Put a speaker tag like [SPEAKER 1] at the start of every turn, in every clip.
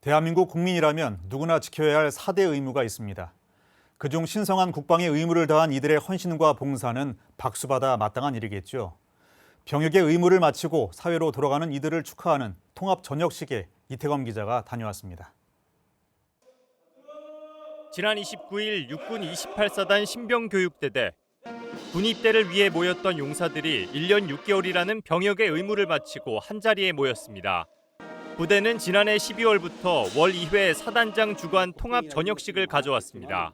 [SPEAKER 1] 대한민국 국민이라면 누구나 지켜야 할 4대 의무가 있습니다. 그중 신성한 국방의 의무를 다한 이들의 헌신과 봉사는 박수받아 마땅한 일이겠죠. 병역의 의무를 마치고 사회로 돌아가는 이들을 축하하는 통합 저녁식에 이태검 기자가 다녀왔습니다.
[SPEAKER 2] 지난 29일 육군 28사단 신병교육대대 군입대를 위해 모였던 용사들이 1년 6개월이라는 병역의 의무를 마치고 한자리에 모였습니다. 부대는 지난해 12월부터 월 2회 사단장 주관 통합 저녁식을 가져왔습니다.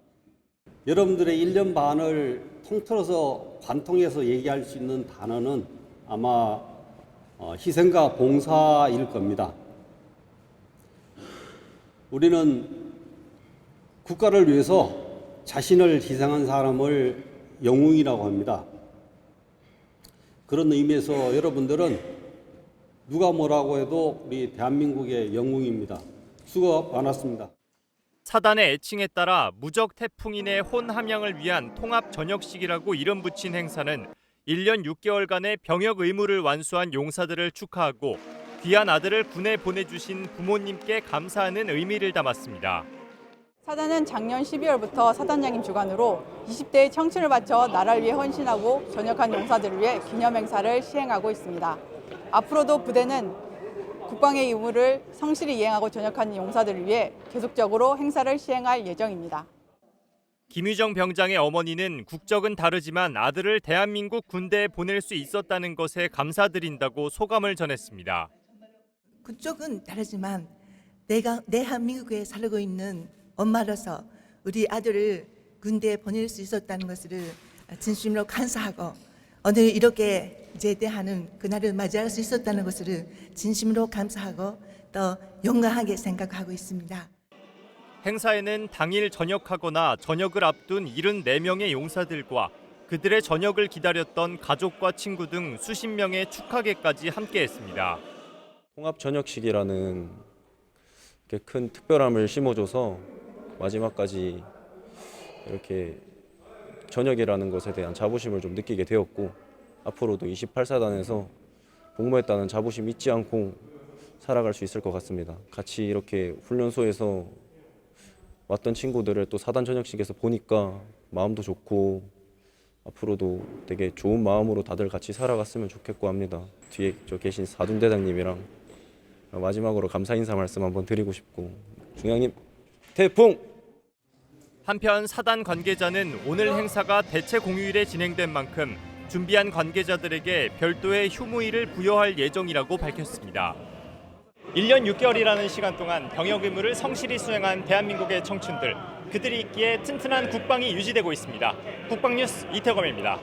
[SPEAKER 3] 여러분들의 1년 반을 통틀어서 관통해서 얘기할 수 있는 단어는 아마 어, 희생과 봉사일 겁니다. 우리는 국가를 위해서 자신을 희생한 사람을 영웅이라고 합니다. 그런 의미에서 여러분들은 누가 뭐라고 해도 우리 대한민국의 영웅입니다. 수고 많았습니다.
[SPEAKER 2] 사단의 애칭에 따라 무적 태풍인의 혼 함양을 위한 통합 저녁식이라고 이름 붙인 행사는 1년 6개월간의 병역 의무를 완수한 용사들을 축하하고 귀한 아들을 군에 보내주신 부모님께 감사하는 의미를 담았습니다.
[SPEAKER 4] 사단은 작년 12월부터 사단장님 주관으로 20대의 청춘을 바쳐 나라를 위해 헌신하고 전역한 용사들을 위해 기념 행사를 시행하고 있습니다. 앞으로도 부대는 국방의 의무를 성실히 이행하고 전역한 용사들을 위해 계속적으로 행사를 시행할 예정입니다.
[SPEAKER 2] 김유정 병장의 어머니는 국적은 다르지만 아들을 대한민국 군대에 보낼 수 있었다는 것에 감사드린다고 소감을 전했습니다.
[SPEAKER 5] 국적은 다르지만 내가 대한민국에 살고 있는 엄마로서 우리 아들을 군대에 보낼 수 있었다는 것을 진심으로 감사하고 오늘 이렇게 제대하는 그날을 맞이할 수 있었다는 것을 진심으로 감사하고 또 영광하게 생각하고 있습니다.
[SPEAKER 2] 행사에는 당일 전역하거나 전역을 앞둔 74명의 용사들과 그들의 전역을 기다렸던 가족과 친구 등 수십 명의 축하계까지 함께했습니다.
[SPEAKER 6] 통합 저녁식이라는 이렇게 큰 특별함을 심어줘서 마지막까지 이렇게 저녁이라는 것에 대한 자부심을 좀 느끼게 되었고 앞으로도 28사단에서 복무했다는 자부심 잊지 않고 살아갈 수 있을 것 같습니다. 같이 이렇게 훈련소에서 왔던 친구들을 또 사단 저녁식에서 보니까 마음도 좋고 앞으로도 되게 좋은 마음으로 다들 같이 살아갔으면 좋겠고 합니다. 뒤에 저 계신 사둔 대장님이랑 마지막으로 감사 인사 말씀 한번 드리고 싶고 중앙님 태풍
[SPEAKER 2] 한편 사단 관계자는 오늘 행사가 대체 공휴일에 진행된 만큼 준비한 관계자들에게 별도의 휴무일을 부여할 예정이라고 밝혔습니다. 1년 6개월이라는 시간 동안 병역 의무를 성실히 수행한 대한민국의 청춘들 그들이 있기에 튼튼한 국방이 유지되고 있습니다. 국방뉴스 이태검입니다.